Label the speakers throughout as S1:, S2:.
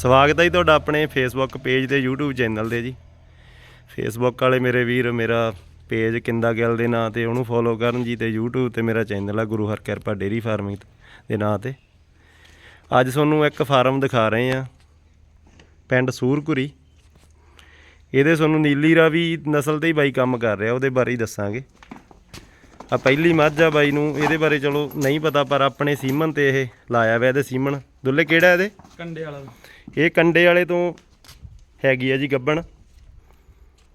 S1: ਸਵਾਗਤ ਹੈ ਜੀ ਤੁਹਾਡਾ ਆਪਣੇ ਫੇਸਬੁੱਕ ਪੇਜ ਤੇ YouTube ਚੈਨਲ ਤੇ ਜੀ। ਫੇਸਬੁੱਕ ਵਾਲੇ ਮੇਰੇ ਵੀਰ, ਮੇਰਾ ਪੇਜ ਕਿੰਦਾ ਗਿੱਲ ਦੇ ਨਾਂ ਤੇ ਉਹਨੂੰ ਫੋਲੋ ਕਰਨ ਜੀ ਤੇ YouTube ਤੇ ਮੇਰਾ ਚੈਨਲ ਆ ਗੁਰੂ ਹਰ ਕਿਰਪਾ ਡੇਰੀ ਫਾਰਮਿੰਗ ਦੇ ਨਾਂ ਤੇ। ਅੱਜ ਤੁਹਾਨੂੰ ਇੱਕ ਫਾਰਮ ਦਿਖਾ ਰਹੇ ਆ ਪਿੰਡ ਸੂਰਪੁਰੀ ਇਹਦੇ ਤੁਹਾਨੂੰ ਨੀਲੀ ਰਾਵੀ ਨਸਲ ਤੇ ਹੀ ਬਾਈ ਕੰਮ ਕਰ ਰਿਹਾ, ਉਹਦੇ ਬਾਰੇ ਹੀ ਦੱਸਾਂਗੇ। ਆ ਪਹਿਲੀ ਮੱਝ ਆ ਬਾਈ ਨੂੰ, ਇਹਦੇ ਬਾਰੇ ਚਲੋ ਨਹੀਂ ਪਤਾ, ਪਰ ਆਪਣੇ ਸੀਮਨ ਤੇ ਇਹ ਲਾਇਆ ਹੋਇਆ ਇਹਦੇ ਸੀਮਨ। ਦੁੱਲੇ ਕਿਹੜਾ ਇਹਦੇ?
S2: ਕੰਡੇ ਵਾਲਾ।
S1: ਇਹ ਕੰਡੇ ਵਾਲੇ ਤੋਂ ਹੈਗੀ ਆ ਜੀ ਗੱਬਣ।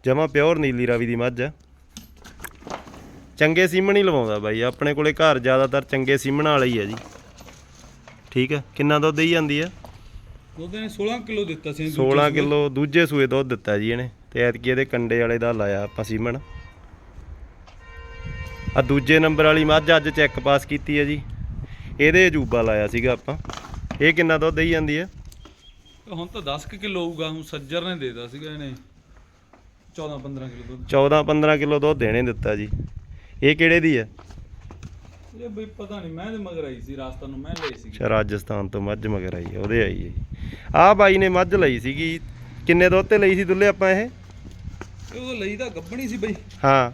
S1: ਜਮਾ ਪਿਓਰ ਨੀਲੀ ਰਾਵੀ ਦੀ ਮੱਝ ਆ। ਚੰਗੇ ਸੀਮਣ ਹੀ ਲਵਾਉਂਦਾ ਬਾਈ ਆਪਣੇ ਕੋਲੇ ਘਰ ਜ਼ਿਆਦਾਤਰ ਚੰਗੇ ਸੀਮਣ ਵਾਲੇ ਹੀ ਆ ਜੀ। ਠੀਕ ਆ ਕਿੰਨਾ ਦੁੱਧ ਦੇਈ ਜਾਂਦੀ ਆ?
S2: ਉਹਦੇ ਨੇ 16 ਕਿਲੋ ਦਿੱਤਾ ਸੀ
S1: 16 ਕਿਲੋ ਦੂਜੇ ਸੂਏ ਦੁੱਧ ਦਿੱਤਾ ਜੀ ਇਹਨੇ ਤੇ ਐਤਕੀ ਇਹਦੇ ਕੰਡੇ ਵਾਲੇ ਦਾ ਲਾਇਆ ਆਪਾਂ ਸੀਮਣ। ਆ ਦੂਜੇ ਨੰਬਰ ਵਾਲੀ ਮੱਝ ਅੱਜ ਚੈੱਕ ਪਾਸ ਕੀਤੀ ਹੈ ਜੀ। ਇਹਦੇ ਅਜੂਬਾ ਲਾਇਆ ਸੀਗਾ ਆਪਾਂ। ਇਹ ਕਿੰਨਾ ਦੁੱਧ ਦੇਈ ਜਾਂਦੀ ਆ?
S2: ਹੁਣ ਤਾਂ 10 ਕੁ ਕਿਲੋ ਹੋਊਗਾ ਹੁਣ ਸੱਜਰ ਨੇ ਦੇਤਾ ਸੀਗਾ ਇਹਨੇ। 14 15 ਕਿਲੋ ਦੁੱਧ।
S1: 14 15 ਕਿਲੋ ਦੁੱਧ ਦੇਣੇ ਦਿੱਤਾ ਜੀ। ਇਹ ਕਿਹੜੇ ਦੀ ਹੈ
S2: ਇਹ ਬਈ ਪਤਾ ਨਹੀਂ ਮੈਂ ਤੇ ਮਗਰ ਆਈ ਸੀ ਰਾਸਤਾ ਨੂੰ ਮੈਂ ਲਈ ਸੀ
S1: ਅੱਛਾ ਰਾਜਸਥਾਨ ਤੋਂ ਮੱਝ ਮਗਰ ਆਈ ਹੈ ਉਹਦੇ ਆਈ ਹੈ ਆਹ ਬਾਈ ਨੇ ਮੱਝ ਲਈ ਸੀਗੀ। ਕਿੰਨੇ ਦੁੱਧ ਤੇ ਲਈ ਸੀ ਦੁੱਲੇ ਆਪਾਂ ਇਹ?
S2: ਉਹ ਲਈ ਤਾਂ ਗੱਬਣੀ ਸੀ ਬਈ।
S1: ਹਾਂ।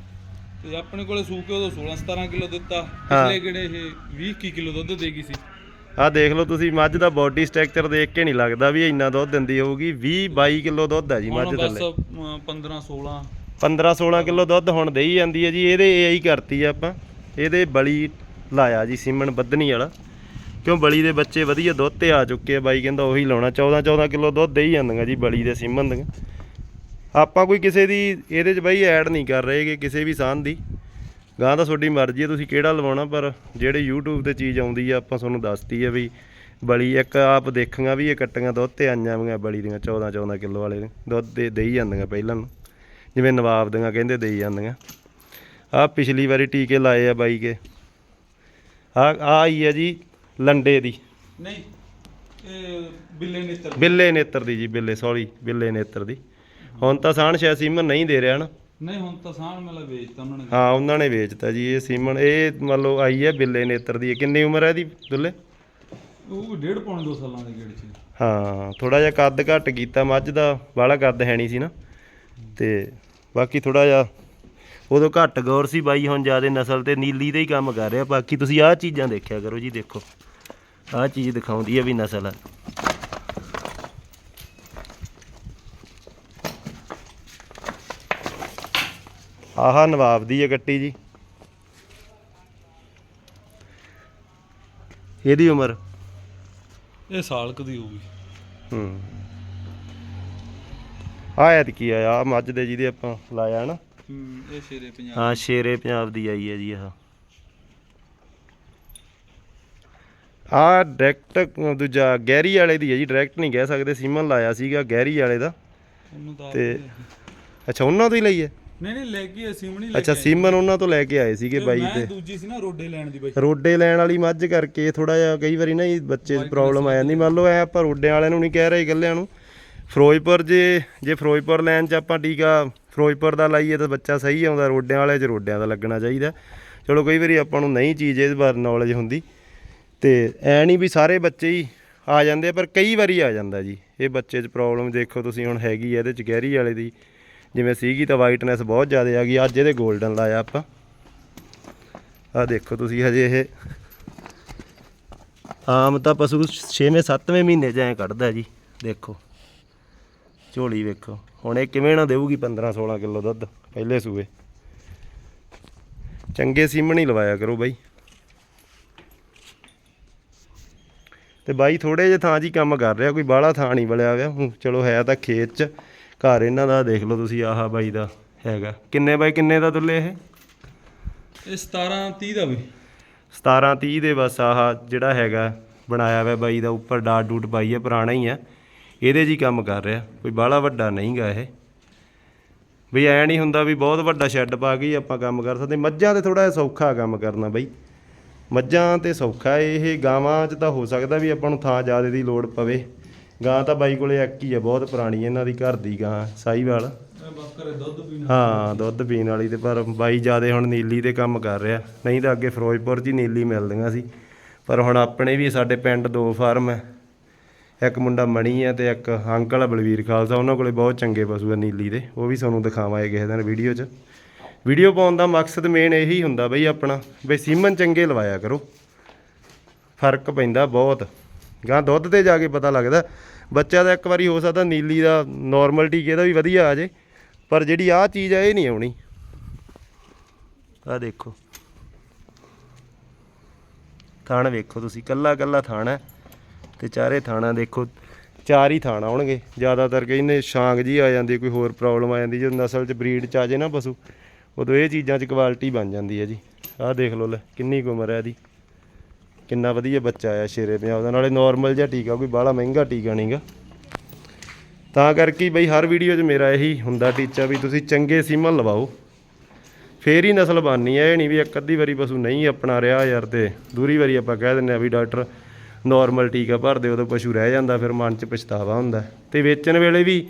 S2: ਤੇ ਆਪਣੇ ਕੋਲੇ ਸੂ ਕੇ ਉਦੋਂ 16 17 ਕਿਲੋ ਦਿੱਤਾ। ਪਿਛਲੇ ਕਿਹੜੇ ਇਹ 20 ਕੀ ਕਿਲੋ ਦੁੱਧ ਦੇਗੀ ਸੀ।
S1: ਆਹ ਦੇਖ ਲਓ ਤੁਸੀਂ ਮੱਝ ਦਾ ਬਾਡੀ ਸਟਰਕਚਰ ਦੇਖ ਕੇ ਨਹੀਂ ਲੱਗਦਾ ਵੀ ਇੰਨਾ ਦੁੱਧ ਦਿੰਦੀ ਹੋਊਗੀ। 20 22 ਕਿਲੋ ਦੁੱਧ ਹੈ ਜੀ ਮੱਝ
S2: ਬਸ
S1: ਥੱਲੇ।
S2: ਅਮ, 15 16
S1: 15 16 ਕਿਲੋ ਦੁੱਧ ਹੁਣ ਦੇਈ ਜਾਂਦੀ ਹੈ ਜੀ ਇਹਦੇ ਇਹ ਹੀ ਕਰਤੀ ਆ ਆਪਾਂ। ਇਹਦੇ ਬਲੀ ਲਾਇਆ ਜੀ ਸੀਮਨ ਬੱਧਨੀ ਵਾਲਾ। ਕਿਉਂ ਬਲੀ ਦੇ ਬੱਚੇ ਵਧੀਆ ਦੁੱਧ ਤੇ ਆ ਚੁੱਕੇ ਆ ਬਾਈ ਕਹਿੰਦਾ ਉਹੀ ਲਾਉਣਾ 14 14 ਕਿਲੋ ਦੁੱਧ ਦੇਈ ਜਾਂਦੀਆਂ ਜੀ ਬਲੀ ਦੇ ਸੀਮਨ ਦੀਆਂ। ਆਪਾਂ ਕੋਈ ਕਿਸੇ ਦੀ ਇਹਦੇ 'ਚ ਬਾਈ ਐਡ ਨਹੀਂ ਕਰ ਰਹੇਗੇ ਕਿਸੇ ਵੀ ਸਾਨ ਦੀ। ਗਾਂ ਤਾਂ ਤੁਹਾਡੀ ਮਰਜ਼ੀ ਹੈ ਤੁਸੀਂ ਕਿਹੜਾ ਲਵਾਉਣਾ ਪਰ ਜਿਹੜੇ YouTube ਤੇ ਚੀਜ਼ ਆਉਂਦੀ ਆ ਆਪਾਂ ਤੁਹਾਨੂੰ ਦੱਸਤੀ ਆ ਵੀ ਬਲੀ ਇੱਕ ਆਪ ਦੇਖਾਂਗਾ ਵੀ ਇਹ ਕੱਟੀਆਂ ਦੁੱਧ ਤੇ ਆਈਆਂ ਵੀਆਂ ਬਲੀ ਦੀਆਂ 14 14 ਕਿਲੋ ਵਾਲੇ ਨੇ। ਦੁੱਧ ਦੇ ਦੇਈ ਜਾਂਦੀਆਂ ਪਹਿਲਾਂ ਨੂੰ। ਜਿਵੇਂ ਨਵਾਬ ਦੀਆਂ ਕਹਿੰਦੇ ਦੇਈ ਜਾਂਦੀਆਂ। ਆ ਪਿਛਲੀ ਵਾਰੀ ਟੀਕੇ ਲਾਏ ਆ ਬਾਈ ਕੇ। ਆ ਆ ਆਈ ਆ ਜੀ ਲੰਡੇ ਦੀ।
S2: ਨਹੀਂ ਇਹ ਬਿੱਲੇ ਨੇਤਰ
S1: ਬਿੱਲੇ ਨੇਤਰ ਦੀ ਜੀ ਬਿੱਲੇ ਸੌਰੀ ਬਿੱਲੇ ਨੇਤਰ ਦੀ। ਹੁਣ ਤਾਂ ਸਾਣ ਸ਼ਾਇਦ ਸੀਮਨ ਨਹੀਂ ਦੇ ਰਿਹਾ ਨਾ।
S2: ਨਹੀਂ ਹੁਣ ਤਾਂ ਸਾਨ ਮੇਲਾ ਵੇਚਤਾ ਉਹਨਾਂ ਨੇ
S1: ਹਾਂ ਉਹਨਾਂ ਨੇ ਵੇਚਤਾ ਜੀ ਇਹ ਸੀਮਨ ਇਹ ਮੰਨ ਲਓ ਆਈ ਹੈ ਬਿੱਲੇ ਨੇਤਰ ਦੀ। ਕਿੰਨੀ ਉਮਰ ਹੈ ਇਹਦੀ ਦੁੱਲੇ
S2: ਉਹ ਡੇਢ ਪੌਣੇ ਦੋ ਸਾਲਾਂ ਦੀ ਗੇੜ ਸੀ
S1: ਹਾਂ ਥੋੜਾ ਜਿਹਾ ਕੱਦ ਘੱਟ ਕੀਤਾ ਮੱਝ ਦਾ ਬਾਹਲਾ ਕੱਦ ਹੈ ਨਹੀਂ ਸੀ ਨਾ। ਤੇ ਬਾਕੀ ਥੋੜਾ ਜਿਹਾ ਉਦੋਂ ਘੱਟ ਗੌਰ ਸੀ ਬਾਈ ਹੁਣ ਜਿਆਦੇ ਨਸਲ ਤੇ ਨੀਲੀ ਦਾ ਹੀ ਕੰਮ ਕਰ ਰਿਹਾ। ਬਾਕੀ ਤੁਸੀਂ ਆਹ ਚੀਜ਼ਾਂ ਦੇਖਿਆ ਕਰੋ ਜੀ ਦੇਖੋ। ਆਹ ਚੀਜ਼ ਦਿਖਾਉਂਦੀ ਹੈ ਵੀ ਨਸਲ ਹੈ। ਆਹ ਨਵਾਬ ਦੀ ਹੈ ਕੱਟੀ ਜੀ। ਇਹਦੀ ਉਮਰ?
S2: ਇਹ ਸਾਲ ਕੁ ਦੀ ਹੋਊਗੀ।
S1: ਹੂੰ। ਆਇਆ ਤੇ ਕੀ ਆਇਆ ਆ ਮੱਝ ਦੇ ਜਿਹਦੇ ਆਪਾਂ ਲਾਇਆ ਨਾ।
S2: ਹੂੰ ਇਹ ਸ਼ੇਰੇ ਪੰਜਾਬ
S1: ਹਾਂ ਸ਼ੇਰੇ ਪੰਜਾਬ ਦੀ ਆਈ ਹੈ ਜੀ ਇਹ ਆ ਡਾਇਰੈਕਟ ਦੂਜਾ ਗੈਰੀ ਵਾਲੇ ਦੀ ਹੈ ਜੀ ਡਾਇਰੈਕਟ ਨਹੀਂ ਕਹਿ ਸਕਦੇ ਸੀਮਨ ਲਾਇਆ ਸੀਗਾ ਗੈਰੀ ਵਾਲੇ ਦਾ।
S2: ਉਹਨੂੰ ਤਾਂ
S1: ਤੇ ਅੱਛਾ ਉਹਨਾਂ ਤੋਂ ਹੀ ਲਈ ਹੈ?
S2: ਨਹੀਂ ਨਹੀਂ ਲੈ ਕੇ ਸਿਮਣੀ ਲੈ
S1: ਅੱਛਾ ਸੀਮਨ ਉਹਨਾਂ ਤੋਂ ਲੈ ਕੇ ਆਏ ਸੀਗੇ ਬਾਈ
S2: ਮੈਂ
S1: ਤੇ।
S2: ਦੂਜੀ ਸੀ ਨਾ ਰੋਡੇ ਲੈਣ ਦੀ ਬਾਈ।
S1: ਰੋਡੇ ਲੈਣ ਵਾਲੀ ਮੱਝ ਕਰਕੇ ਥੋੜਾ ਜਿਹਾ ਕਈ ਵਾਰੀ ਨਾ ਇਹ ਬੱਚੇ ਦੀ ਪ੍ਰੋਬਲਮ ਆ ਜਾਂਦੀ। ਮੰਨ ਲਓ ਐ ਆਪਾਂ ਰੋਡਿਆਂ ਵਾਲਿਆਂ ਨੂੰ ਨਹੀਂ ਕਹਿ ਰਹੇ ਇਕੱਲਿਆਂ ਨੂੰ। ਫਿਰੋਜ਼ਪੁਰ ਜੇ ਜੇ ਫਿਰੋਜ਼ਪੁਰ ਲੈਣ 'ਚ ਆਪਾਂ ਟੀਕਾ ਫਿਰੋਜ਼ਪੁਰ ਦਾ ਲਾਈਏ ਤਾਂ ਬੱਚਾ ਸਹੀ ਆਉਂਦਾ ਰੋਡਿਆਂ ਵਾਲੇ 'ਚ ਰੋਡਿਆਂ ਦਾ ਲੱਗਣਾ ਚਾਹੀਦਾ। ਚਲੋ ਕਈ ਵਾਰੀ ਆਪਾਂ ਨੂੰ ਨਹੀਂ ਚੀਜ਼ ਇਸ ਬਾਰੇ ਨੌਲੇਜ ਹੁੰਦੀ। ਤੇ ਐ ਨਹੀਂ ਵੀ ਸਾਰੇ ਬੱਚੇ ਹੀ ਆ ਜਾਂਦੇ ਪਰ ਕਈ ਵਾਰੀ ਆ ਜਾਂਦਾ ਜੀ। ਇਹ ਬੱਚੇ 'ਚ ਪ੍ਰੋਬਲਮ ਦੇਖੋ ਤੁਸੀਂ ਹੁਣ ਹੈਗੀ ਆ ਇਹਦੇ 'ਚ ਗਹਿਰੀ ਵਾਲੇ ਦੀ। ਜਿਵੇਂ ਸੀਗੀ ਤਾਂ ਵਾਈਟਨੈਸ ਬਹੁਤ ਜ਼ਿਆਦਾ ਆ ਗਈ, ਅੱਜ ਇਹਦੇ 골ਡਨ ਲਾਇਆ ਆਪਾਂ। ਆ ਦੇਖੋ ਤੁਸੀਂ ਹਜੇ ਇਹ। ਆਮ ਤਾਂ ਪਸ਼ੂ 6ਵੇਂ 7ਵੇਂ ਮਹੀਨੇ 'ਚ ਐ ਕੱਢਦਾ ਜੀ, ਦੇਖੋ। ਝੋਲੀ ਵੇਖੋ, ਹੁਣ ਇਹ ਕਿਵੇਂ ਨਾ ਦੇਊਗੀ 15 16 ਕਿਲੋ ਦੁੱਧ, ਪਹਿਲੇ ਸੂਏ। ਚੰਗੇ ਸੀਮਣ ਹੀ ਲਵਾਇਆ ਕਰੋ ਬਾਈ। ਤੇ ਬਾਈ ਥੋੜੇ ਜਿਹੇ ਥਾਂ 'ਚ ਹੀ ਕੰਮ ਕਰ ਰਿਹਾ, ਕੋਈ ਬਾਹਲਾ ਥਾਂ ਨਹੀਂ ਬਲਿਆ ਹੋਇਆ ਹੁਣ ਚਲੋ ਹੈ ਤਾਂ ਖੇਤ 'ਚ। ਘਰ ਇਹਨਾਂ ਦਾ ਦੇਖ ਲਓ ਤੁਸੀਂ ਆਹ ਬਾਈ ਦਾ ਹੈਗਾ। ਕਿੰਨੇ ਬਾਈ ਕਿੰਨੇ ਦਾ ਤੁੱਲੇ ਇਹ?
S2: ਇਹ 17 30 ਦਾ ਬਈ
S1: 17 30 ਦੇ ਬਸ ਆਹ ਜਿਹੜਾ ਹੈਗਾ ਬਣਾਇਆ ਹੋਇਆ ਬਾਈ ਦਾ ਉੱਪਰ ਡਾਟ ਡੂਟ ਪਾਈ ਹੈ ਪੁਰਾਣਾ ਹੀ ਆ ਇਹਦੇ ਹੀ ਕੰਮ ਕਰ ਰਿਹਾ। ਕੋਈ ਬਾਹਲਾ ਵੱਡਾ ਨਹੀਂਗਾ ਇਹ। ਵੀ ਐ ਨਹੀਂ ਹੁੰਦਾ ਵੀ ਬਹੁਤ ਵੱਡਾ ਸ਼ੈੱਡ ਪਾ ਕੇ ਆਪਾਂ ਕੰਮ ਕਰ ਸਕਦੇ। ਮੱਝਾਂ ਤੇ ਥੋੜਾ ਜਿਹਾ ਸੌਖਾ ਕੰਮ ਕਰਨਾ ਬਈ। ਮੱਝਾਂ ਤੇ ਸੌਖਾ ਇਹ ਗਾਵਾਂ 'ਚ ਤਾਂ ਹੋ ਸਕਦਾ ਵੀ ਆਪਾਂ ਨੂੰ ਥਾਂ ਜ਼ਿਆਦਾ ਦੀ ਲੋੜ ਪਵੇ। ਗਾਂ ਤਾਂ ਬਾਈ ਕੋਲੇ ਇੱਕ ਹੀ ਆ ਬਹੁਤ ਪੁਰਾਣੀ ਇਹਨਾਂ ਦੀ ਘਰ ਦੀ ਗਾਂ ਸਾਈਵਾਲ
S2: ਇਹ ਬਸ ਕਰੇ ਦੁੱਧ ਪੀਣਾ।
S1: ਹਾਂ ਦੁੱਧ ਪੀਣ ਵਾਲੀ ਤੇ ਪਰ ਬਾਈ ਜਿਆਦੇ ਹੁਣ ਨੀਲੀ ਤੇ ਕੰਮ ਕਰ ਰਿਹਾ। ਨਹੀਂ ਤਾਂ ਅੱਗੇ ਫਿਰੋਜ਼ਪੁਰ 'ਚ ਹੀ ਨੀਲੀ ਮਿਲਦੀਆਂ ਸੀ। ਪਰ ਹੁਣ ਆਪਣੇ ਵੀ ਸਾਡੇ ਪਿੰਡ ਦੋ ਫਾਰਮ ਹੈ ਇੱਕ ਮੁੰਡਾ ਮਣੀ ਆ ਤੇ ਇੱਕ ਅੰਕਲ ਆ ਬਲਵੀਰ ਖਾਲਸਾ ਉਹਨਾਂ ਕੋਲੇ ਬਹੁਤ ਚੰਗੇ ਪਸ਼ੂ ਆ ਨੀਲੀ ਦੇ। ਉਹ ਵੀ ਤੁਹਾਨੂੰ ਦਿਖਾਵਾਂਗੇ ਕਿਸੇ ਦਿਨ ਵੀਡੀਓ 'ਚ। ਵੀਡੀਓ ਪਾਉਣ ਦਾ ਮਕਸਦ ਮੇਨ ਇਹੀ ਹੁੰਦਾ ਬਈ ਆਪਣਾ ਬਈ ਸੀਮਨ ਚੰਗੇ ਲਵਾਇਆ ਕਰੋ। ਫ਼ਰਕ ਪੈਂਦਾ ਬਹੁਤ। ਗਾਂ ਦੁੱਧ ਤੇ ਜਾ ਕੇ ਪਤਾ ਲੱਗਦਾ। ਬੱਚਾ ਦਾ ਇੱਕ ਵਾਰੀ ਹੋ ਸਕਦਾ ਨੀਲੀ ਦਾ ਨਾਰਮਲ ਟੀਕੇ ਦਾ ਵੀ ਵਧੀਆ ਆ ਜੇ, ਪਰ ਜਿਹੜੀ ਆਹ ਚੀਜ਼ ਆ, ਇਹ ਨਹੀਂ ਆਉਣੀ। ਆਹ ਦੇਖੋ। ਥਾਣ ਵੇਖੋ ਤੁਸੀਂ, ਕੱਲਾ ਕੱਲਾ ਥਾਣ ਹੈ ਤੇ ਚਾਰੇ ਥਾਣਾ ਦੇਖੋ, ਚਾਰ ਹੀ ਥਾਣ ਆਉਣਗੇ। ਜ਼ਿਆਦਾਤਰ ਕਹਿੰਦੇ ਸ਼ਾਂਗ ਜੀ ਆ ਜਾਂਦੀ, ਕੋਈ ਹੋਰ ਪ੍ਰੋਬਲਮ ਆ ਜਾਂਦੀ, ਜਦੋਂ ਨਸਲ 'ਚ ਬਰੀਡ 'ਚ ਆ ਜੇ ਨਾ ਪਸ਼ੂ, ਉਦੋਂ ਇਹ ਚੀਜ਼ਾਂ 'ਚ ਕੁਆਲਿਟੀ ਬਣ ਜਾਂਦੀ ਹੈ ਜੀ। ਆਹ ਦੇਖ ਲਓ ਲੈ, ਕਿੰਨੀ ਕੁ ਉਮਰ ਹੈ ਇਹਦੀ। ਕਿੰਨਾ ਵਧੀਆ ਬੱਚਾ ਆਇਆ ਸ਼ੇਰੇ ਪੰਜਾਬ ਦਾ। ਨਾਲੇ ਨਾਰਮਲ ਜਿਹਾ ਟੀਕਾ, ਕੋਈ ਬਾਹਲਾ ਮਹਿੰਗਾ ਟੀਕਾ ਨਹੀਂਗਾ ਤਾਂ ਕਰਕੇ ਬਈ ਹਰ ਵੀਡੀਓ 'ਚ ਮੇਰਾ ਇਹੀ ਹੁੰਦਾ ਟੀਚਾ ਵੀ ਤੁਸੀਂ ਚੰਗੇ ਸੀਮਨ ਲਵਾਓ। ਫੇਰ ਹੀ ਨਸਲ ਬਣਨੀ ਹੈ ਇਹ ਨਹੀਂ ਵੀ ਇੱਕ ਅੱਧੀ ਵਾਰੀ ਪਸ਼ੂ ਨਹੀਂ ਆਪਣਾ ਰਿਹਾ ਯਾਰ ਤੇ। ਦੂਰੀ ਵਾਰੀ ਆਪਾਂ ਕਹਿ ਦਿੰਦੇ ਆ ਵੀ ਡਾਕਟਰ ਨਾਰਮਲ ਟੀਕਾ ਭਰਦੇ ਉਦੋਂ ਪਸ਼ੂ ਰਹਿ ਜਾਂਦਾ, ਫਿਰ ਮਨ 'ਚ ਪਛਤਾਵਾ ਹੁੰਦਾ। ਤੇ ਵੇਚਣ ਵੇਲੇ ਵੀ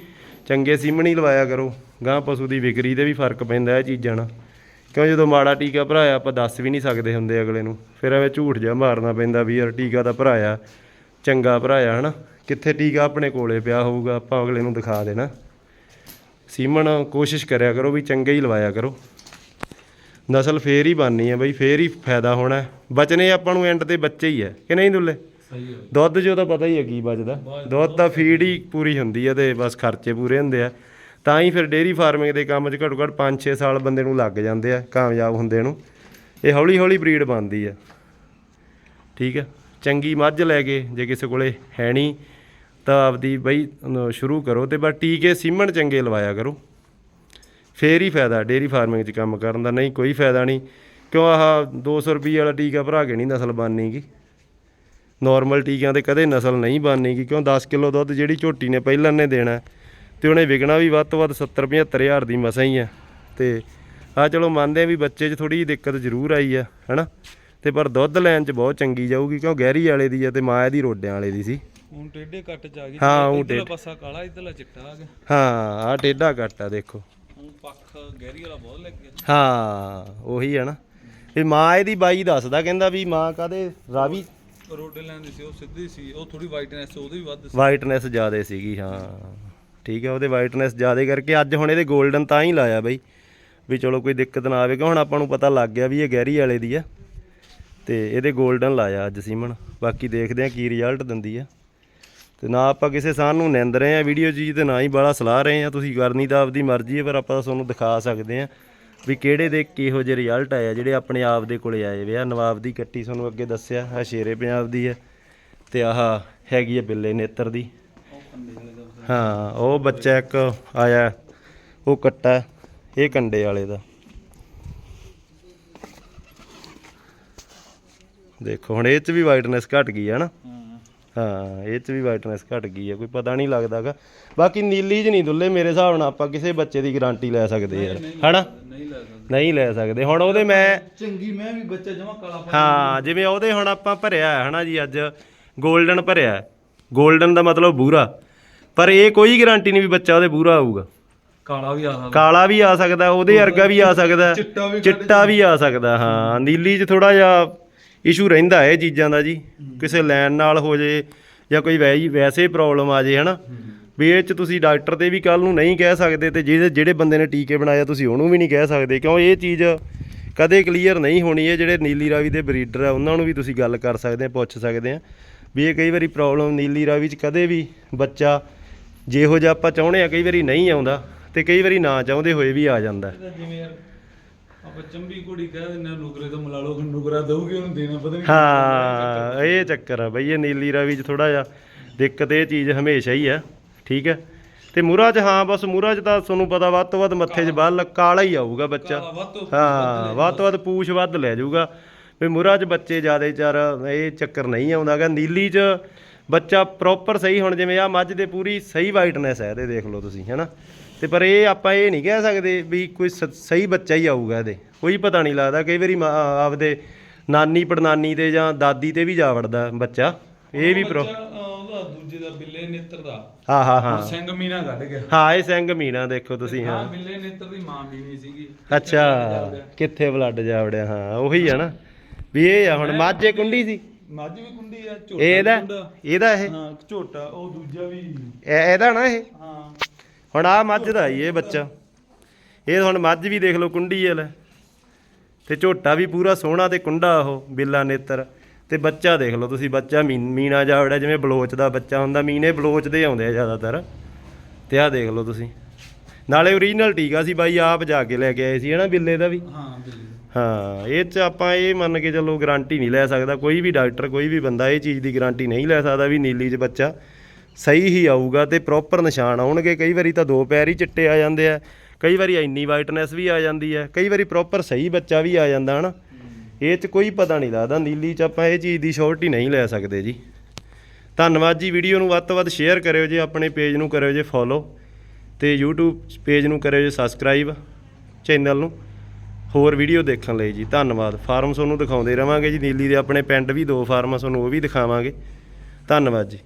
S1: ਚੰਗੇ ਸੀਮਨ ਹੀ ਲਵਾਇਆ ਕਰੋ। ਗਾਂ ਪਸ਼ੂ ਦੀ ਵਿਕਰੀ ਤੇ ਵੀ ਫ਼ਰਕ ਪੈਂਦਾ ਇਹ ਚੀਜ਼ਾਂ ਨਾਲ। ਕਿਉਂ ਜਦੋਂ ਮਾੜਾ ਟੀਕਾ ਭਰਾਇਆ ਆਪਾਂ ਦੱਸ ਵੀ ਨਹੀਂ ਸਕਦੇ ਹੁੰਦੇ ਅਗਲੇ ਨੂੰ। ਫਿਰ ਐਵੇਂ ਝੂਠ ਜਿਹਾ ਮਾਰਨਾ ਪੈਂਦਾ ਵੀ ਯਾਰ ਟੀਕਾ ਤਾਂ ਭਰਾਇਆ ਚੰਗਾ ਭਰਾਇਆ ਹਨਾ? ਕਿੱਥੇ ਟੀਕਾ ਆਪਣੇ ਕੋਲੇ ਪਿਆ ਹੋਊਗਾ ਆਪਾਂ ਅਗਲੇ ਨੂੰ ਦਿਖਾ ਦੇਣਾ। ਸੀਮਨ ਕੋਸ਼ਿਸ਼ ਕਰਿਆ ਕਰੋ ਵੀ ਚੰਗੇ ਹੀ ਲਵਾਇਆ ਕਰੋ। ਨਸਲ ਫੇਰ ਹੀ ਬਣਨੀ ਹੈ ਬਈ ਫੇਰ ਹੀ ਫਾਇਦਾ ਹੋਣਾ। ਬਚਨੇ ਆਪਾਂ ਨੂੰ ਐਂਡ ਤੇ ਬੱਚੇ ਹੀ ਹੈ ਕਿ ਨਹੀਂ ਦੁੱਲੇ?
S2: ਸਹੀ ਹੈ
S1: ਦੁੱਧ ਜੋ ਤਾਂ ਪਤਾ ਹੀ ਹੈ ਕੀ ਬਚਦਾ। ਦੁੱਧ ਤਾਂ ਫੀਡ ਹੀ ਪੂਰੀ। ਹੁੰਦੀ ਹੈ ਤੇ ਬਸ ਖਰਚੇ ਪੂਰੇ ਹੁੰਦੇ ਆ। ਤਾਂ ਹੀ ਫਿਰ ਡੇਅਰੀ ਫਾਰਮਿੰਗ ਦੇ ਕੰਮ 'ਚ ਘੱਟੋ ਘੱਟ 5-6 ਸਾਲ ਬੰਦੇ ਨੂੰ ਲੱਗ ਜਾਂਦੇ ਆ, ਕਾਮਯਾਬ ਹੁੰਦੇ ਨੂੰ। ਇਹ ਹੌਲੀ ਹੌਲੀ ਬਰੀਡ ਬਣਦੀ ਆ। ਠੀਕ ਆ? ਚੰਗੀ ਮੱਝ ਲੈ ਕੇ ਜੇ ਕਿਸੇ ਕੋਲੇ ਹੈ ਨਹੀਂ, ਤਾਂ ਆਪਦੀ ਬਈ ਸ਼ੁਰੂ ਕਰੋ ਤੇ ਬਸ ਟੀਕੇ ਸੀਮਣ ਚੰਗੇ ਲਵਾਇਆ ਕਰੋ। ਫੇਰ ਹੀ ਫਾਇਦਾ ਡੇਅਰੀ ਫਾਰਮਿੰਗ 'ਚ ਕੰਮ ਕਰਨ ਦਾ, ਨਹੀਂ ਕੋਈ ਫਾਇਦਾ ਨਹੀਂ। ਕਿਉਂ ਆਹ 200 ਰੁਪਏ ਵਾਲਾ ਟੀਕਾ ਭਰਾ ਕੇ ਨਹੀਂ ਨਸਲ ਬਣਨੀਗੀ? ਨਾਰਮਲ ਟੀਕਿਆਂ ਤੇ ਕਦੇ ਨਸਲ ਨਹੀਂ ਬਣਨੀਗੀ, ਕਿਉਂ 10 ਕਿਲੋ ਦੁੱਧ ਜਿਹੜੀ ਝੋਟੀ ਨੇ ਪਹਿਲਾਂ ਨੇ ਦੇਣਾ। ਤੇ ਉਹਨੇ ਵਿਕਣਾ ਵੀ ਵੱਧ ਤੋਂ ਵੱਧ 70 75 ਹਜ਼ਾਰ ਦੀ ਮਸਾਂ ਹੀ ਆ। ਤੇ ਆ ਚਲੋ ਮੰਨਦੇ ਆ ਵੀ ਬੱਚੇ 'ਚ ਥੋੜੀ ਜਿਹੀ ਦਿੱਕਤ ਜ਼ਰੂਰ ਆਈ ਆ ਹਨਾ? ਤੇ ਪਰ ਦੁੱਧ ਲੈਣ 'ਚ ਬਹੁਤ ਚੰਗੀ ਜਾਊਗੀ ਕਿਉਂ ਗਹਿਰੀ ਵਾਲੇ ਦੀ ਆ ਤੇ ਮਾਇਆ ਦੀ ਰੋਡਿਆਂ ਵਾਲੇ ਦੀ ਸੀ।
S2: ਹੁਣ ਟੇਡੇ ਕੱਟ ਚ ਆ ਗਈ
S1: ਹਾਂ, ਹੁਣ ਟੇਢੇ।
S2: ਪਾਸਾ ਕਾਲਾ ਇਧਰਲਾ ਚਿੱਟਾ ਆ ਗਿਆ।
S1: ਹਾਂ ਆ ਟੇਢਾ ਕੱਟ ਆ ਦੇਖੋ।
S2: ਹੁਣ ਪੱਖ ਗਹਿਰੀ ਵਾਲਾ ਬਹੁਤ ਲੱਗ ਗਿਆ।
S1: ਹਾਂ ਉਹੀ ਆ ਨਾ। ਇਹ ਮਾਂ ਇਹਦੀ ਬਾਈ ਦੱਸਦਾ ਕਹਿੰਦਾ ਵੀ ਮਾਂ ਕਾਦੇ ਰਾਵੀ?
S2: ਰੋਡੇ ਲੈਂਦੀ ਸੀ ਉਹ ਸਿੱਧੀ ਸੀ ਉਹ ਥੋੜੀ ਵਾਈਟਨੈਸ ਉਹਦੀ ਵੀ ਵੱਧ ਸੀ।
S1: ਵਾਈਟਨੈਸ ਜ਼ਿਆਦੇ ਸੀਗੀ ਹਾਂ। ਠੀਕ ਹੈ, ਉਹਦੇ ਵਾਈਟਨੈਸ ਜ਼ਿਆਦਾ ਕਰਕੇ ਅੱਜ ਹੁਣ ਇਹਦੇ 골ਡਨ ਤਾਂ ਹੀ ਲਾਇਆ ਬਈ, ਵੀ ਚਲੋ ਕੋਈ ਦਿੱਕਤ ਨਾ ਆਵੇ ਕਿ ਹੁਣ ਆਪਾਂ ਨੂੰ ਪਤਾ ਲੱਗ ਗਿਆ ਵੀ ਇਹ ਗਹਿਰੀ ਵਾਲੇ ਦੀ ਆ, ਤੇ ਇਹਦੇ 골ਡਨ ਲਾਇਆ ਅੱਜ ਸੀਮਨ, ਬਾਕੀ ਦੇਖਦੇ ਆ ਕੀ ਰਿਜ਼ਲਟ ਦਿੰਦੀ ਆ। ਤੇ ਨਾ ਆਪਾਂ ਕਿਸੇ ਸਾਹ ਨੂੰ ਨਿੰਦ ਰਹੇ ਆ ਵੀਡੀਓ ਜੀ ਤੇ ਨਾ ਹੀ ਬਾਲਾ ਸਲਾਹ ਰਹੇ ਆ ਤੁਸੀਂ ਕਰਨੀ ਤਾਂ ਆਪਦੀ ਮਰਜ਼ੀ ਹੈ, ਪਰ ਆਪਾਂ ਤਾਂ ਤੁਹਾਨੂੰ ਦਿਖਾ ਸਕਦੇ ਆ ਵੀ ਕਿਹੜੇ ਦੇ ਕਿਹੋ ਜਿਹੇ ਰਿਜ਼ਲਟ ਆਏ ਆ, ਜਿਹੜੇ ਆਪਣੇ ਆਪ ਦੇ ਕੋਲੇ ਆਏ ਵੇ ਆ। ਨਵਾਬ ਦੀ ਕੱਟੀ ਤੁਹਾਨੂੰ ਅੱਗੇ ਦੱਸਿਆ ਆ ਸ਼ੇਰੇ ਪੰਜਾਬ ਦੀ ਆ, ਤੇ ਆਹ ਹੈਗੀ ਆ ਬਿੱਲੇ ਨੇਤਰ ਦੀ। ਹਾਂ ਉਹ ਬੱਚਾ ਇੱਕ ਆਇਆ ਉਹ ਕੱਟਾ ਇਹ ਕੰਡੇ ਵਾਲੇ ਦਾ। ਦੇਖੋ ਹੁਣ ਇਹ ਚ ਵੀ ਵਾਈਟਨੈਸ ਘਟ ਗਈ ਹੈ ਨਾ।
S2: ਹਾਂ
S1: ਇਹ ਚ ਵੀ ਵਾਈਟਨੈਸ ਘਟ ਗਈ ਹੈ ਕੋਈ ਪਤਾ ਨਹੀਂ ਲੱਗਦਾਗਾ। ਬਾਕੀ ਨੀਲੀ ਚ ਨਹੀਂ ਦੁੱਲੇ ਮੇਰੇ ਹਿਸਾਬ ਨਾਲ ਆਪਾਂ ਕਿਸੇ ਬੱਚੇ ਦੀ ਗਾਰੰਟੀ ਲੈ ਸਕਦੇ ਯਾਰ। ਹਨਾ?
S2: ਨਹੀਂ ਲੈ ਸਕਦਾ।
S1: ਨਹੀਂ ਲੈ ਸਕਦੇ। ਹੁਣ ਉਹਦੇ ਮੈਂ
S2: ਚੰਗੀ ਮੈਂ ਵੀ ਬੱਚਾ ਜਮਾ ਕਾਲਾ ਪਾ
S1: ਹਾਂ ਜਿਵੇਂ ਉਹਦੇ ਹੁਣ ਆਪਾਂ ਭਰਿਆ ਹੈ ਹਨਾ ਜੀ ਅੱਜ 골ਡਨ ਭਰਿਆ 골ਡਨ ਦਾ ਮਤਲਬ ਬੂਰਾ। ਪਰ ਇਹ ਕੋਈ ਗਾਰੰਟੀ ਨਹੀਂ ਵੀ ਬੱਚਾ ਉਹਦੇ ਬੂਰਾ ਆਊਗਾ
S2: ਕਾਲਾ ਵੀ ਆ ਸਕਦਾ।
S1: ਕਾਲਾ ਵੀ ਆ ਸਕਦਾ ਉਹਦੇ ਵਰਗਾ ਵੀ ਆ ਸਕਦਾ
S2: ਚਿੱਟਾ ਵੀ
S1: ਚਿੱਟਾ ਵੀ ਆ ਸਕਦਾ ਹਾਂ। ਨੀਲੀ 'ਚ ਥੋੜਾ ਜਿਹਾ ਇਸ਼ੂ ਰਹਿੰਦਾ ਇਹ ਚੀਜ਼ਾਂ ਦਾ ਜੀ। ਕਿਸੇ ਲੈਣ ਨਾਲ ਹੋ ਜੇ ਜਾਂ ਕੋਈ ਵੈ ਵੈਸੇ ਪ੍ਰੋਬਲਮ ਆ ਜੇ ਹਨਾ। ਵੀ ਇਹ 'ਚ ਤੁਸੀਂ ਡਾਕਟਰ ਤੇ ਵੀ ਕੱਲ ਨੂੰ ਨਹੀਂ ਕਹਿ ਸਕਦੇ ਤੇ ਜਿਹੜੇ ਜਿਹੜੇ ਬੰਦੇ ਨੇ ਟੀਕੇ ਬਣਾਇਆ ਤੁਸੀਂ ਉਹਨੂੰ ਵੀ ਨਹੀਂ ਕਹਿ ਸਕਦੇ। ਕਿਉਂ ਇਹ ਚੀਜ਼ ਕਦੇ ਕਲੀਅਰ ਨਹੀਂ ਹੋਣੀ ਇਹ ਜਿਹੜੇ ਨੀਲੀ ਰਾਵੀ ਦੇ ਬਰੀਡਰ ਆ ਉਹਨਾਂ ਨੂੰ ਵੀ ਤੁਸੀਂ ਗੱਲ ਕਰ ਸਕਦੇ ਆ ਪੁੱਛ ਸਕਦੇ ਆ। ਵੀ ਇਹ ਕਈ ਵਾਰੀ ਪ੍ਰੋਬਲਮ ਨੀਲੀ ਰਾਵੀ 'ਚ ਕਦੇ ਵੀ ਬੱਚਾ ਜਿਹੋ ਜਿਹਾ ਆਪਾਂ ਚਾਹੁੰਦੇ ਆ ਕਈ ਵਾਰੀ ਨਹੀਂ ਆਉਂਦਾ ਤੇ ਕਈ ਵਾਰੀ ਨਾ ਚਾਹੁੰਦੇ ਹੋਏ ਵੀ ਆ ਜਾਂਦਾ।
S2: ਇਹਦਾ ਜਿਵੇਂ ਯਾਰ ਆਪਾਂ ਚੰਬੀ ਕੁੜੀ ਕਹਿ ਦਿੰਦੇ ਆ ਨੁਕਰੇ ਤੋਂ ਮਿਲਾ ਲਓ ਨੁਕਰਾ ਦਊਗੀ ਉਹਨੂੰ ਦੇਣਾ ਪਤਾ ਨਹੀਂ
S1: ਹਾਂ ਇਹ ਚੱਕਰ ਆ ਬਈ ਇਹ ਨੀਲੀ ਰਾਵੀ 'ਚ ਥੋੜਾ ਜਿਹਾ ਦਿੱਕਤ ਇਹ ਚੀਜ਼ ਹਮੇਸ਼ਾ ਹੀ ਆ ਠੀਕ ਹੈ ਤੇ ਮੂਰਾ 'ਚ ਹਾਂ ਬਸ ਮੂਰਾ 'ਚ ਤਾਂ ਤੁਹਾਨੂੰ ਪਤਾ ਵੱਧ ਤੋਂ ਵੱਧ ਮੱਥੇ 'ਚ ਬੱਲ ਕਾਲਾ ਹੀ ਆਊਗਾ ਬੱਚਾ। ਹਾਂ ਵੱਧ ਤੋਂ ਵੱਧ ਪੂਛ ਵੱਧ ਲੈ ਜਾਊਗਾ। ਵੀ ਮੂਰਾ 'ਚ ਬੱਚੇ ਜ਼ਿਆਦੇ ਚਾਰ ਇਹ ਚੱਕਰ ਨਹੀਂ ਆਉਂਦਾਗਾ ਨੀਲੀ 'ਚ ਬੱਚਾ ਪ੍ਰੋਪਰ ਸਹੀ ਹੁਣ ਜਿਵੇਂ ਆ ਮੱਝ ਦੇ ਪੂਰੀ ਸਹੀ ਵਾਈਟਨੈਸ ਹੈ ਇਹਦੇ ਦੇਖ ਲਓ ਤੁਸੀਂ ਹੈਨਾ? ਤੇ ਪਰ ਇਹ ਆਪਾਂ ਇਹ ਨਹੀਂ ਕਹਿ ਸਕਦੇ ਵੀ ਕੋਈ ਸਹੀ ਬੱਚਾ ਹੀ ਆਊਗਾ ਇਹਦੇ। ਕੋਈ ਪਤਾ ਨਹੀਂ ਲੱਗਦਾ ਕਈ ਵਾਰੀ ਆਪਦੇ ਨਾਨੀ ਪੜਨਾਨੀ ਤੇ ਜਾਂ ਦਾਦੀ ਤੇ ਵੀ ਜਾ ਵੜਦਾ ਬੱਚਾ। ਇਹ ਵੀ ਪ੍ਰੋ
S2: ਉਹਦਾ ਦੂਜੇ ਦਾ ਬਿੱਲੇ ਨੇਤਰ ਦਾ।
S1: ਹਾਂ ਹਾਂ ਹਾਂ।
S2: ਸਿੰਘ ਮੀਨਾ ਕੱਢ ਗਿਆ।
S1: ਹਾਂ ਇਹ ਸਿੰਘ ਮੀਨਾ ਦੇਖੋ ਤੁਸੀਂ ਹਾਂ
S2: ਹਾਂ। ਬਿੱਲੇ ਨੇਤਰ ਦੀ ਮਾਂ ਮੀਨੀ ਸੀਗੀ।
S1: ਅੱਛਾ ਕਿੱਥੇ ਬਲੱਡ ਜਾ ਵੜਿਆ ਹਾਂ ਉਹੀ ਆ ਨਾ। ਵੀ ਇਹ ਆ ਹੁਣ ਮਾਝੇ ਕੁੰਡੀ ਸੀ।
S2: ਮੱਝ ਵੀ ਕੁੰਡੀ ਆ ਝੋਟਾ
S1: ਇਹ ਇਹਦਾ। ਇਹਦਾ ਇਹ?
S2: ਹਾਂ ਝੋਟਾ ਉਹ ਦੂਜਾ ਵੀ
S1: ਇਹ- ਇਹਦਾ ਨਾ ਇਹ?
S2: ਹਾਂ।
S1: ਹੁਣ ਆ ਮੱਝ ਦਾ ਹੀ ਇਹ ਬੱਚਾ। ਇਹ ਹੁਣ ਮੱਝ ਵੀ ਦੇਖ ਲਓ ਕੁੰਡੀ ਵਾਲਾ। ਤੇ ਝੋਟਾ ਵੀ ਪੂਰਾ ਸੋਹਣਾ ਤੇ ਕੁੰਡਾ ਉਹ ਬਿੱਲਾ ਨੇਤਰ। ਤੇ ਬੱਚਾ ਦੇਖ ਲਓ ਤੁਸੀਂ ਬੱਚਾ ਮੀਨਾ ਜਾਵੜਾ ਜਿਵੇਂ ਬਲੋਚ ਦਾ ਬੱਚਾ ਹੁੰਦਾ ਮੀਨੇ ਬਲੋਚ ਦੇ ਆਉਂਦੇ ਆ ਜ਼ਿਆਦਾਤਰ। ਤੇ ਆਹ ਦੇਖ ਲਓ ਤੁਸੀਂ। ਨਾਲੇ ਓਰੀਜਨਲ ਟੀਕਾ ਸੀ ਬਾਈ ਆਪ ਜਾ ਕੇ ਲੈ ਕੇ ਆਏ ਸੀ ਹਨਾ ਬਿੱਲੇ ਦਾ ਵੀ?
S2: ਹਾਂ ਬਿੱਲੀ
S1: ਹਾਂ, ਇਹ ਚ ਆਪਾਂ ਇਹ ਮੰਨ ਕੇ ਚੱਲੋ ਗਾਰੰਟੀ ਨਹੀਂ ਲੈ ਸਕਦਾ। ਕੋਈ ਵੀ ਡਾਕਟਰ ਕੋਈ ਵੀ ਬੰਦਾ ਇਹ ਚੀਜ਼ ਦੀ ਗਾਰੰਟੀ ਨਹੀਂ ਲੈ ਸਕਦਾ ਵੀ ਨੀਲੀ 'ਚ ਬੱਚਾ ਸਹੀ ਹੀ ਆਊਗਾ ਤੇ ਪ੍ਰੋਪਰ ਨਿਸ਼ਾਨ ਆਉਣਗੇ। ਕਈ ਵਾਰੀ ਤਾਂ ਦੋ ਪੈਰ ਹੀ ਚਿੱਟੇ ਆ ਜਾਂਦੇ ਆ, ਕਈ ਵਾਰੀ ਇੰਨੀ ਵਾਈਟਨੈਸ ਵੀ ਆ ਜਾਂਦੀ ਹੈ ਕਈ ਵਾਰੀ ਪ੍ਰੋਪਰ ਸਹੀ ਬੱਚਾ ਵੀ ਆ ਜਾਂਦਾ ਹਨਾ। ਇਹ 'ਚ ਕੋਈ ਪਤਾ ਨਹੀਂ ਲੱਗਦਾ, ਨੀਲੀ 'ਚ ਆਪਾਂ ਇਹ ਚੀਜ਼ ਦੀ ਸ਼ੋਰਟੀ ਨਹੀਂ ਲੈ ਸਕਦੇ ਜੀ। ਧੰਨਵਾਦ ਜੀ ਵੀਡੀਓ ਨੂੰ ਵੱਧ ਤੋਂ ਵੱਧ ਸ਼ੇਅਰ ਕਰਿਓ ਜੀ, ਆਪਣੇ ਪੇਜ ਨੂੰ ਕਰਿਓ ਜੀ ਫੋਲੋ ਤੇ YouTube ਪੇਜ ਨੂੰ ਕਰਿਓ ਜੀ ਸਬਸਕ੍ਰਾਈਬ ਚੈਨਲ ਨੂੰ। ਹੋਰ ਵੀਡੀਓ ਦੇਖਣ ਲਈ ਜੀ, ਧੰਨਵਾਦ। ਫਾਰਮ ਤੁਹਾਨੂੰ ਦਿਖਾਉਂਦੇ ਰਵਾਂਗੇ ਜੀ, ਨੀਲੀ ਦੇ ਆਪਣੇ ਪਿੰਡ ਵੀ ਦੋ ਫਾਰਮ ਆ, ਤੁਹਾਨੂੰ ਉਹ ਵੀ ਦਿਖਾਵਾਂਗੇ। ਧੰਨਵਾਦ ਜੀ।